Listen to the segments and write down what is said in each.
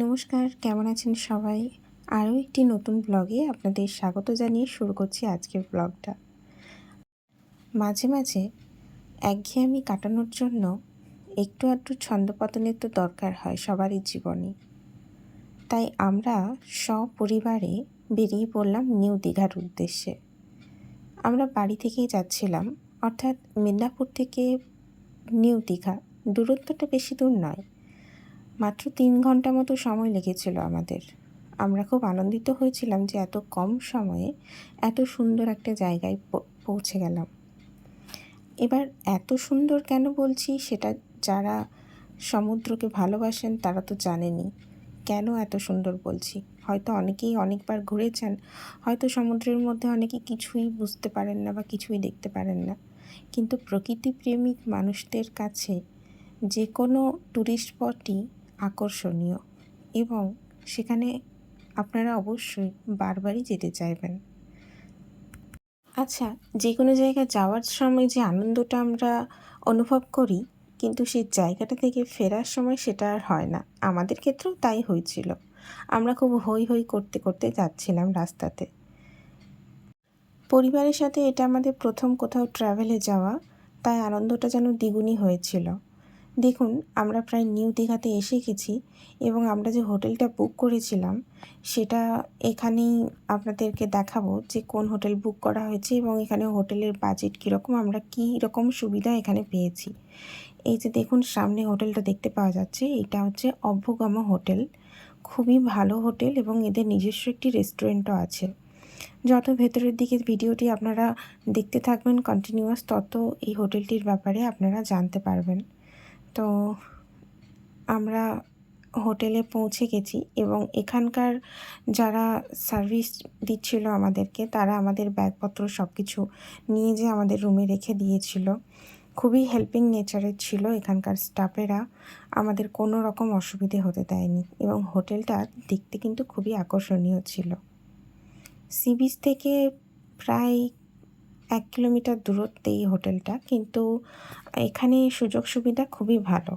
নমস্কার, কেমন আছেন সবাই? আরও একটি নতুন ব্লগে আপনাদের স্বাগত জানিয়ে শুরু করছি আজকের ব্লগটা। মাঝে মাঝে একঘেয়েমি কাটানোর জন্য একটু আধটু ছন্দপতনের তো দরকার হয় সবারই জীবনে। তাই আমরা সপরিবারে বেরিয়ে পড়লাম নিউ দীঘার উদ্দেশ্যে। আমরা বাড়ি থেকেই যাচ্ছিলাম, অর্থাৎ মেদিনীপুর থেকে নিউ দীঘা। দূরত্বটা বেশি দূর নয় মাত্র তিন ঘণ্টা মতো সময় লেগেছিল আমাদের। আমরা খুব আনন্দিত হয়েছিলাম যে এত কম সময়ে এত সুন্দর একটা জায়গায় পৌঁছে গেলাম। এবার এত সুন্দর কেন বলছি সেটা যারা সমুদ্রকে ভালোবাসেন তারা তো জানেনি কেন এত সুন্দর বলছি? হয়তো অনেকেই অনেকবার ঘুরেছেন, হয়তো সমুদ্রের মধ্যে অনেকে কিছুই বুঝতে পারেন না বা কিছুই দেখতে পারেন না। কিন্তু প্রকৃতিপ্রেমিক মানুষদের কাছে যে কোনো ট্যুরিস্ট স্পটই আকর্ষণীয় এবং সেখানে আপনারা অবশ্যই বারবারই যেতে চাইবেন। আচ্ছা যে কোনো জায়গায় যাওয়ার সময় যে আনন্দটা আমরা অনুভব করি, কিন্তু সেই জায়গাটা থেকে ফেরার সময় সেটা আর হয় না। আমাদের ক্ষেত্রেও তাই হয়েছিল। আমরা খুব হই হই করতে করতে যাচ্ছিলাম রাস্তাতে। পরিবারের সাথে এটা আমাদের প্রথম কোথাও ট্রাভেলে যাওয়া, তাই আনন্দটা যেন দ্বিগুণই হয়েছিল। দেখুন, আমরা প্রায় নিউ দীঘাতে এসে গেছি এবং আমরা যে হোটেলটা বুক করেছিলাম, সেটা এখানেই আপনাদেরকে দেখাবো যে কোন হোটেল বুক করা হয়েছে এবং এখানে হোটেলের বাজেট কীরকম, আমরা কী রকম সুবিধা এখানে পেয়েছি। এই যে দেখুন, সামনে হোটেলটা দেখতে পাওয়া যাচ্ছে, এটা হচ্ছে অভ্যগম হোটেল। খুবই ভালো হোটেল এবং এদের নিজস্ব একটি রেস্টুরেন্টও আছে। যত ভেতরের দিকে ভিডিওটি আপনারা দেখতে থাকবেন কন্টিনিউয়াস তত এই হোটেলটির ব্যাপারে আপনারা জানতে পারবেন। তো আমরা হোটেলে পৌঁছে গেছি এবং এখানকার যারা সার্ভিস দিচ্ছিল আমাদেরকে, তারা আমাদের ব্যাগপত্র সব কিছু নিয়ে যে আমাদের রুমে রেখে দিয়েছিল। খুবই হেল্পিং নেচারের ছিল এখানকার স্টাফেরা আমাদের কোনো রকম অসুবিধে হতে দেয়নি এবং হোটেলটা দেখতে কিন্তু খুবই আকর্ষণীয় ছিল। সি বিচ থেকে প্রায় এক কিলোমিটার দূরত্বে এই হোটেলটা, কিন্তু এখানে সুযোগ সুবিধা খুবই ভালো।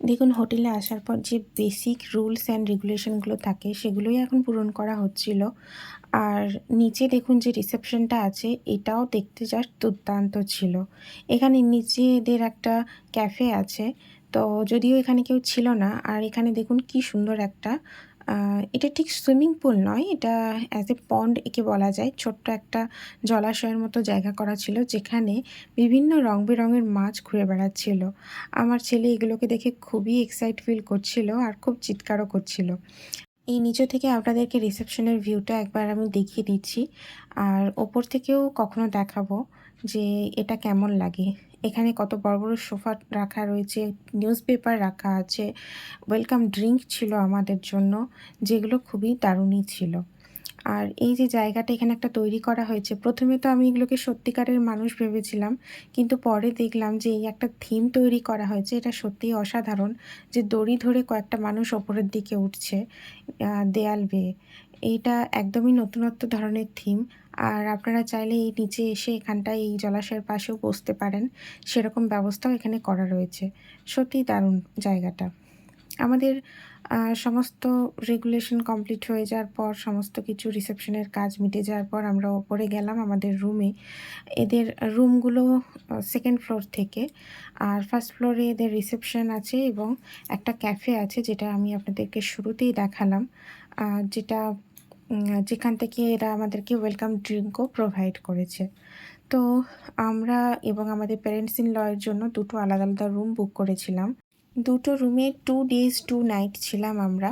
দেখুন, হোটেলে আসার পর যে বেসিক রুলস অ্যান্ড রেগুলেশনগুলো থাকে, সেগুলোই এখন পূরণ করা হচ্ছিল। আর নিচে দেখুন যে রিসেপশনটা আছে, এটাও দেখতে জাস্ট দুর্দান্ত ছিল। এখানে নিচে এদের একটা ক্যাফে আছে, তো যদিও এখানে কেউ ছিল না, আর এখানে দেখুন কি সুন্দর একটা এটা ঠিক সুইমিং পুল নয়, এটা অ্যাজ এ পন্ড একে বলা যায়। ছোট্ট একটা জলাশয়ের মতো জায়গা করা ছিল, যেখানে বিভিন্ন রং বেরঙের মাছ ঘুরে বেড়াচ্ছিল। আমার ছেলে এগুলোকে দেখে খুবই এক্সাইট ফিল করছিল আর খুব চিৎকারও করছিল। এই নিচে থেকে আপনাদেরকে রিসেপশনের ভিউটা একবার আমি দেখিয়ে দিচ্ছি। আর ওপর থেকেও কখনো দেখাবো যে এটা কেমন লাগে। এখানে কত বড় বড় সোফা রাখা রয়েছে নিউজ পেপার রাখা আছে ওয়েলকাম ড্রিঙ্ক ছিল আমাদের জন্য, যেগুলো খুবই দারুণই ছিল। আর এই যে জায়গাটা এখানে একটা তৈরি করা হয়েছে, প্রথমে তো আমি এগুলোকে সত্যিকারের মানুষ ভেবেছিলাম, কিন্তু পরে দেখলাম যে এই একটা থিম তৈরি করা হয়েছে, এটা সত্যিই অসাধারণ যে দড়ি ধরে কয়েকটা মানুষ ওপরের দিকে উঠছে দেয়াল বেয়ে। এইটা একদমই নতুনত্ব ধরনের থিম, আর আপনারা চাইলে এই নিচে এসে এখানটায় এই জলাশয়ের পাশেও বসতে পারেন, সেরকম ব্যবস্থাও এখানে করা রয়েছে। সত্যিই দারুণ জায়গাটা। আমাদের সমস্ত রেগুলেশন কমপ্লিট হয়ে যাওয়ার পর, সমস্ত কিছু রিসেপশনের কাজ মিটে যাওয়ার পর আমরা ওপরে গেলাম আমাদের রুমে এদের রুমগুলো সেকেন্ড ফ্লোর থেকে। আর ফার্স্ট ফ্লোরে এদের রিসেপশন আছে এবং একটা ক্যাফে আছে যেটা আমি আপনাদেরকে শুরুতেই দেখালাম। যেটা যেখান থেকে এরা আমাদেরকে ওয়েলকাম ড্রিঙ্কও প্রোভাইড করেছে। তো আমরা এবং আমাদের প্যারেন্টস ইন লয়ের জন্য দুটো আলাদা আলাদা রুম বুক করেছিলাম। দুটো রুমে টু ডেজ টু নাইট ছিলাম আমরা।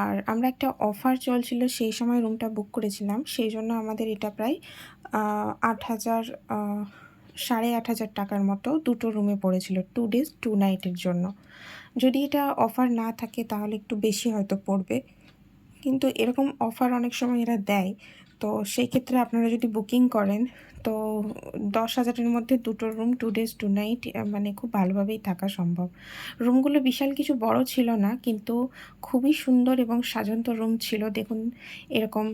আর আমরা একটা অফার চলছিল, সেই সময় রুমটা বুক করেছিলাম। সেই জন্য আমাদের এটা প্রায় আট হাজার সাড়ে আট হাজার টাকার মতো দুটো রুমে পড়েছিল টু ডেজ টু নাইটের জন্য। যদি এটা অফার না থাকে, তাহলে একটু বেশি হয়তো পড়বে। কিন্তু এরকম অফার অনেক সময় এরা দেয়। তো সেই ক্ষেত্রে আপনারা যদি বুকিং করেন তো দশ হাজারের মধ্যে দুটো room two days two night মানে খুব ভালোভাবেই থাকা সম্ভব। রুমগুলো বিশাল কিছু বড় ছিল না, কিন্তু খুবই সুন্দর এবং সাজন্ত রুম ছিল। দেখুন, এরকম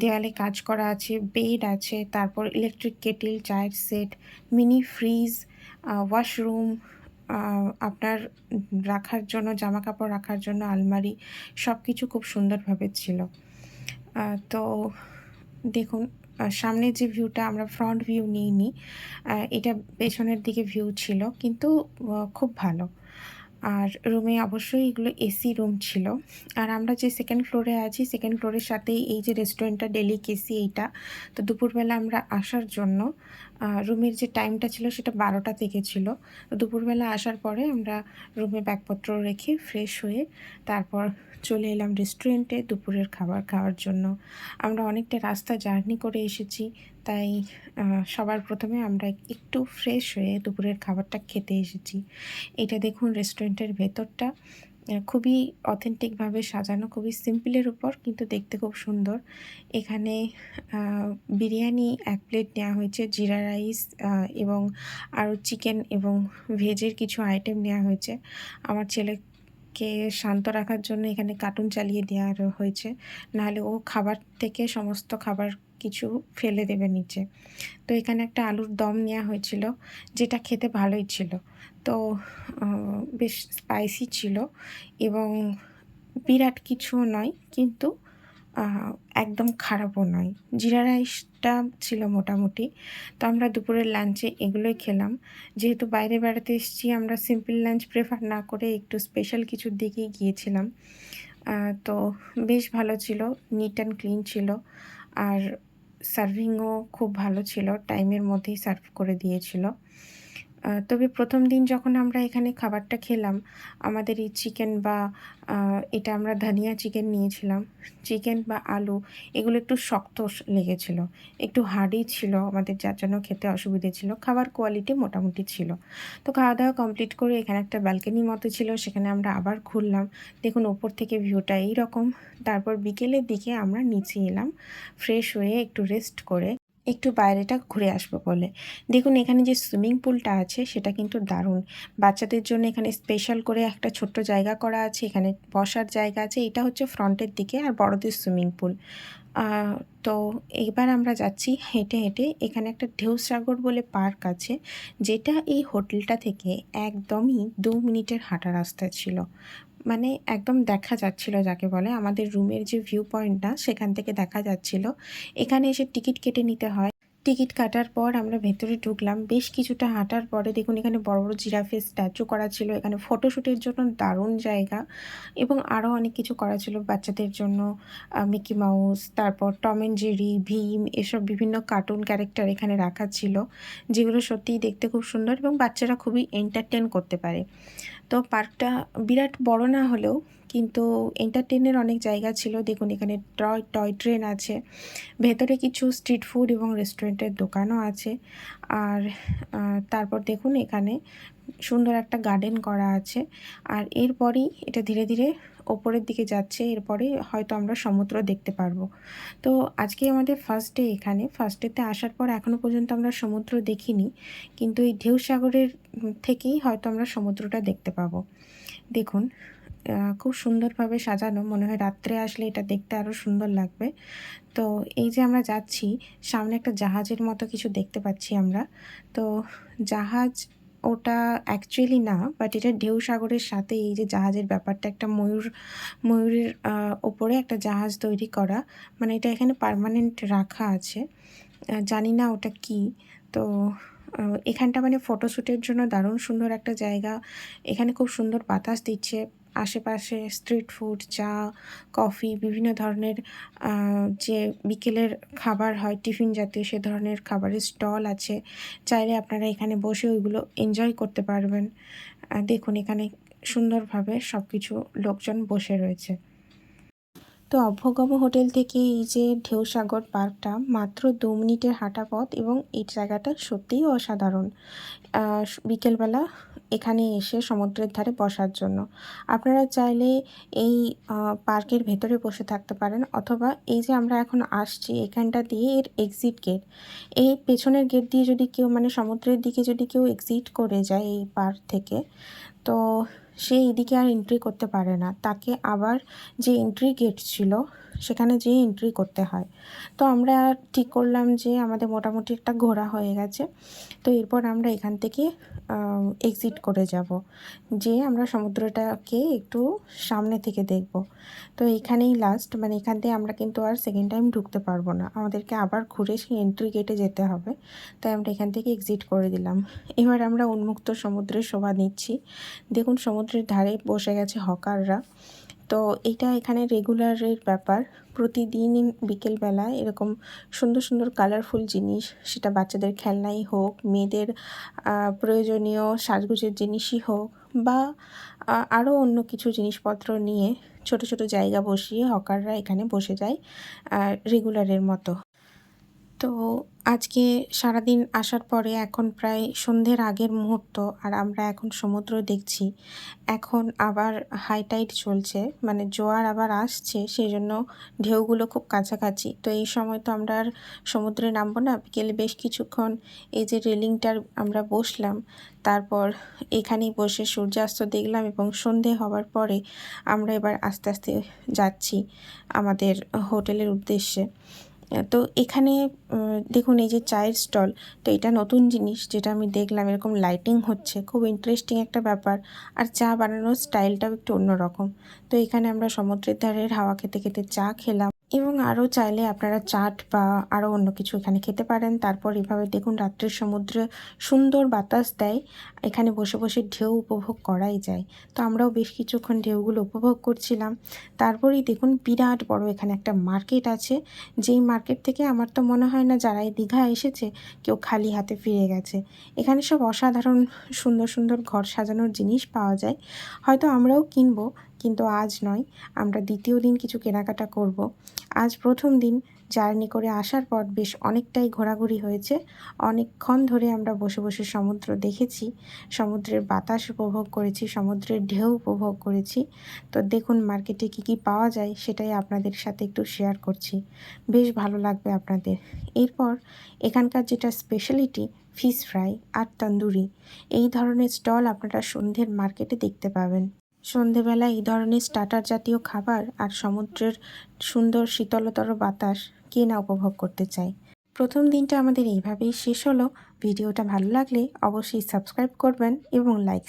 দেয়ালে কাজ করা আছে বেড আছে, তারপর ইলেকট্রিক কেটিল চায়ের সেট মিনি ফ্রিজ ওয়াশরুম আপনার রাখার জন্য জামা কাপড় রাখার জন্য, আলমারি সব কিছু খুব সুন্দরভাবে ছিল। তো দেখুন সামনের যে ভিউটা আমরা ফ্রন্ট ভিউ নিইনি এটা পেছনের দিকে ভিউ ছিল, কিন্তু খুব ভালো। আর রুমে অবশ্যই এগুলো এসি রুম ছিল। আর আমরা যে সেকেন্ড ফ্লোরে আছি সেকেন্ড ফ্লোরের সাথেই এই যে রেস্টুরেন্টটা ডেলি কেসি এইটা, তো দুপুরবেলা আমরা আসার জন্য রুমের যে টাইমটা ছিল সেটা বারোটা থেকে ছিল। দুপুরবেলা আসার পরে আমরা রুমে ব্যাগপত্র রেখে ফ্রেশ হয়ে তারপর চলে এলাম রেস্টুরেন্টে দুপুরের খাবার খাওয়ার জন্য। আমরা অনেকটা রাস্তা জার্নি করে এসেছি, তাই সবার প্রথমে আমরা একটু ফ্রেশ হয়ে দুপুরের খাবারটা খেতে এসেছি। এটা দেখুন রেস্টুরেন্টের ভেতরটা। খুবই অথেন্টিকভাবে সাজানো, খুবই সিম্পলের উপর, কিন্তু দেখতে খুব সুন্দর। এখানে বিরিয়ানি এক প্লেট নেওয়া হয়েছে, জিরা রাইস এবং আরও চিকেন এবং ভেজের কিছু আইটেম নেওয়া হয়েছে। আমার ছেলেকে শান্ত রাখার জন্য এখানে কার্টুন চালিয়ে দেওয়া হয়েছে। নাহলে ও খাবার থেকে সমস্ত খাবার কিছু ফেলে দেবে নিচে। তো এখানে একটা আলুর দম নেওয়া হয়েছিল, যেটা খেতে ভালোই ছিল। বেশ স্পাইসি ছিল এবং বিরাট কিছুও নয়, কিন্তু একদম খারাপও নয়। জিরা রাইসটা ছিল মোটামুটি। তো আমরা দুপুরের লাঞ্চে এগুলোই খেলাম। যেহেতু বাইরে বেড়াতে এসেছি, আমরা সিম্পল লাঞ্চ প্রেফার না করে একটু স্পেশাল কিছুর দিকেই গিয়েছিলাম। তো বেশ ভালো ছিল নিট অ্যান্ড ক্লিন ছিল। আর সার্ভিংও খুব ভালো ছিল টাইমের মধ্যেই সার্ভ করে দিয়েছিল। তবে প্রথম দিন যখন আমরা এখানে খাবারটা খেলাম, আমাদের এই চিকেন বা এটা আমরা ধনিয়া চিকেন নিয়েছিলাম। চিকেন বা আলু, এগুলো একটু শক্ত লেগেছিল। একটু হার্ডই ছিল, আমাদের যার জন্য খেতে অসুবিধে ছিল। খাবার কোয়ালিটি মোটামুটি ছিল। তো খাওয়া দাওয়া কমপ্লিট করে এখানে একটা ব্যালকনি মতো ছিল, সেখানে আমরা আবার ঘুরলাম। দেখুন, ওপর থেকে ভিউটা এইরকম। তারপর বিকেলের দিকে আমরা নিচে এলাম ফ্রেশ হয়ে একটু রেস্ট করে একটু বাইরেটা ঘুরে আসব বলে। দেখুন, এখানে যে সুইমিং পুলটা আছে, সেটা কিন্তু দারুণ। বাচ্চাদের জন্য এখানে স্পেশাল করে একটা ছোট্ট জায়গা করা আছে, এখানে বসার জায়গা আছে। এটা হচ্ছে ফ্রন্টের দিকে আর বড়দের সুইমিং পুল তো এবার আমরা যাচ্ছি হেঁটে হেঁটে। এখানে একটা ঢেউসাগর বলে পার্ক আছে, যেটা এই হোটেলটা থেকে একদমই দু মিনিটের হাঁটা রাস্তা ছিল। মানে একদম দেখা যাচ্ছিল যাকে বলে। আমাদের রুমের যে ভিউ পয়েন্টটা সেখান থেকে দেখা যাচ্ছিল। এখানে এসে টিকিট কেটে নিতে হয়। টিকিট কাটার পর আমরা ভেতরে ঢুকলাম। বেশ কিছুটা হাঁটার পরে দেখুন এখানে বড় বড় জিরাফের স্ট্যাচু করা ছিল। এখানে ফটোশ্যুটের জন্য দারুণ জায়গা এবং আরও অনেক কিছু করা ছিল বাচ্চাদের জন্য। মিকি মাউস, তারপর টম অ্যান্ড জেরি, ভীম এসব বিভিন্ন কার্টুন ক্যারেক্টার এখানে রাখা ছিল, যেগুলো সত্যিই দেখতে খুব সুন্দর এবং বাচ্চারা খুবই এন্টারটেন করতে পারে। তো পার্কটা বিরাট বড় না হলেও কিন্তু এন্টারটেনের অনেক জায়গা ছিল। দেখুন, এখানে টয় টয় ট্রেন আছে। ভেতরে কিছু স্ট্রিট ফুড এবং রেস্টুরেন্টের দোকানও আছে। আর তারপর দেখুন, এখানে সুন্দর একটা গার্ডেন করা আছে। আর এরপরই এটা ধীরে ধীরে ওপরের দিকে যাচ্ছে। এরপরে হয়তো আমরা সমুদ্র দেখতে পারব। তো আজকে আমাদের ফার্স্ট ডে এখানে। ফার্স্ট ডেতে আসার পর এখনও পর্যন্ত আমরা সমুদ্র দেখিনি। কিন্তু এই ঢেউ সাগরের থেকেই হয়তো আমরা সমুদ্রটা দেখতে পাবো। দেখুন খুব সুন্দরভাবে সাজানো। মনে হয় রাত্রে আসলে এটা দেখতে আরও সুন্দর লাগবে। তো এই যে আমরা যাচ্ছি, সামনে একটা জাহাজের মতো কিছু দেখতে পাচ্ছি আমরা। তো জাহাজ ওটা অ্যাকচুয়ালি না বাট এটা ঢেউ সাগরের সাথে এই যে জাহাজের ব্যাপারটা, একটা ময়ূর, ময়ূরের ওপরে একটা জাহাজ তৈরি করা। মানে এটা এখানে পার্মানেন্ট রাখা আছে। জানি না ওটা কি। তো এখানটা মানে ফটোশ্যুটের জন্য দারুণ সুন্দর একটা জায়গা। এখানে খুব সুন্দর বাতাস দিচ্ছে। আশেপাশে স্ট্রিট ফুড চা কফি বিভিন্ন ধরনের যে বিকেলের খাবার হয় টিফিন জাতীয় সে ধরনের খাবারের স্টল আছে। চাইলে আপনারা এখানে বসে ওইগুলো এনজয় করতে পারবেন। দেখুন এখানে সুন্দরভাবে সব কিছু লোকজন বসে রয়েছে। তো অভ্যগম হোটেল থেকে এই যে ঢেউসাগর পার্কটা মাত্র দু মিনিটের হাঁটা পথ এবং এই জায়গাটা সত্যিই অসাধারণ। বিকেলবেলা এখানে এসে সমুদ্রের ধারে বসার জন্য। আপনারা চাইলে এই পার্কের ভেতরে বসে থাকতে পারেন অথবা এই যে আমরা এখন আসছি এখানটা দিয়ে এর এক্সিট গেট এই পেছনের গেট দিয়ে যদি কেউ মানে সমুদ্রের দিকে যদি কেউ এক্সিট করে যায় এই পার্ক থেকে, তো সে এদিকে আর এন্ট্রি করতে পারে না। তাকে আবার যে এন্ট্রি গেট ছিল সেখানে যেয়ে এন্ট্রি করতে হয়। তো আমরা ঠিক করলাম যে আমাদের মোটামুটি একটা ঘোরা হয়ে গেছে। তো এরপর আমরা এখান থেকে এক্সিট করে যাব। যে আমরা সমুদ্রটাকে একটু সামনে থেকে দেখব। তো এখানেই লাস্ট মানে এখান থেকে আমরা কিন্তু আর সেকেন্ড টাইম ঢুকতে পারব না। আমাদেরকে আবার ঘুরে সেই এন্ট্রি গেটে যেতে হবে। তাই আমরা এখান থেকে এক্সিট করে দিলাম। এবার আমরা উন্মুক্ত সমুদ্রের শোভা নিচ্ছি। দেখুন সমুদ্রের ধারে বসে গেছে হকাররা তো এটা এখানে রেগুলারের ব্যাপার। প্রতিদিন বিকেলবেলা এরকম সুন্দর সুন্দর কালারফুল জিনিস, সেটা বাচ্চাদের খেলনাই হোক, মেয়েদের প্রয়োজনীয় সাজগুজের জিনিসই হোক বা আরও অন্য কিছু জিনিসপত্র নিয়ে ছোট ছোট জায়গা বসিয়ে হকাররা এখানে বসে যায় রেগুলারের মতো। তো আজকে সারাদিন আসার পরে এখন প্রায় সন্ধ্যের আগের মুহূর্ত আর আমরা এখন সমুদ্র দেখছি। এখন আবার হাই টাইট চলছে মানে জোয়ার আবার আসছে সেই জন্য ঢেউগুলো খুব কাছাকাছি। তো এই সময় তো আমরা আর সমুদ্রে নামবো না, বিকেলে বেশ কিছুক্ষণ এই যে রেলিংটার আমরা বসলাম, তারপর এখানেই বসে সূর্যাস্ত দেখলাম এবং সন্ধে হওয়ার পরে আমরা এবার আস্তে আস্তে যাচ্ছি আমাদের হোটেলের উদ্দেশ্যে। তো এখানে দেখুন এই যে চায়ের স্টল, তো এটা নতুন জিনিস যেটা আমি দেখলাম, এরকম লাইটিং হচ্ছে, খুব ইন্টারেস্টিং একটা ব্যাপার। আর চা বানানোর স্টাইলটাও একটু অন্যরকম। তো এখানে আমরা সমুদ্রের ধারের হাওয়া খেতে খেতে চা খেলাম। এবং আরও চাইলে আপনারা চাট বা আরও অন্য কিছু এখানে খেতে পারেন। তারপর এভাবে দেখুন রাত্রের সমুদ্রে সুন্দর বাতাস দেয়। এখানে বসে বসে ঢেউ উপভোগ করাই যায়। তো আমরাও বেশ কিছুক্ষণ ঢেউগুলো উপভোগ করছিলাম। তারপরেই দেখুন বিরাট বড় এখানে একটা মার্কেট আছে। যেই মার্কেট থেকে আমার তো মনে হয় না যারা এই দীঘা এসেছে কেউ খালি হাতে ফিরে গেছে। এখানে সব অসাধারণ সুন্দর সুন্দর ঘর সাজানোর জিনিস পাওয়া যায়। হয়তো আমরাও কিনবো। কিন্তু আজ নয়, আমরা দ্বিতীয় দিন কিছু কেনাকাটা করব। আজ প্রথম দিন, জার্নি করে আসার পর বেশ অনেকটাই ঘোরাঘুরি হয়েছে। অনেকক্ষণ ধরে আমরা বসে বসে সমুদ্র দেখেছি, সমুদ্রের বাতাস উপভোগ করেছি, সমুদ্রের ঢেউ উপভোগ করেছি। তো দেখুন, মার্কেটে কি কি পাওয়া যায়, সেটাই আপনাদের সাথে একটু শেয়ার করছি। বেশ ভালো লাগবে আপনাদের। এরপর, এখানকার যেটা স্পেশালিটি ফিশ ফ্রাই আর তন্দুরি। এই ধরনের স্টল আপনারা সন্ধ্যের মার্কেটে দেখতে পাবেন। সন্ধেবেলা এই ধরনের স্টার্টার জাতীয় খাবার আর সমুদ্রের সুন্দর শীতলতর বাতাস কে না উপভোগ করতে চায়? প্রথম দিনটা আমাদের এইভাবেই শেষ হলো। ভিডিওটা ভালো লাগলে অবশ্যই সাবস্ক্রাইব করবেন এবং লাইক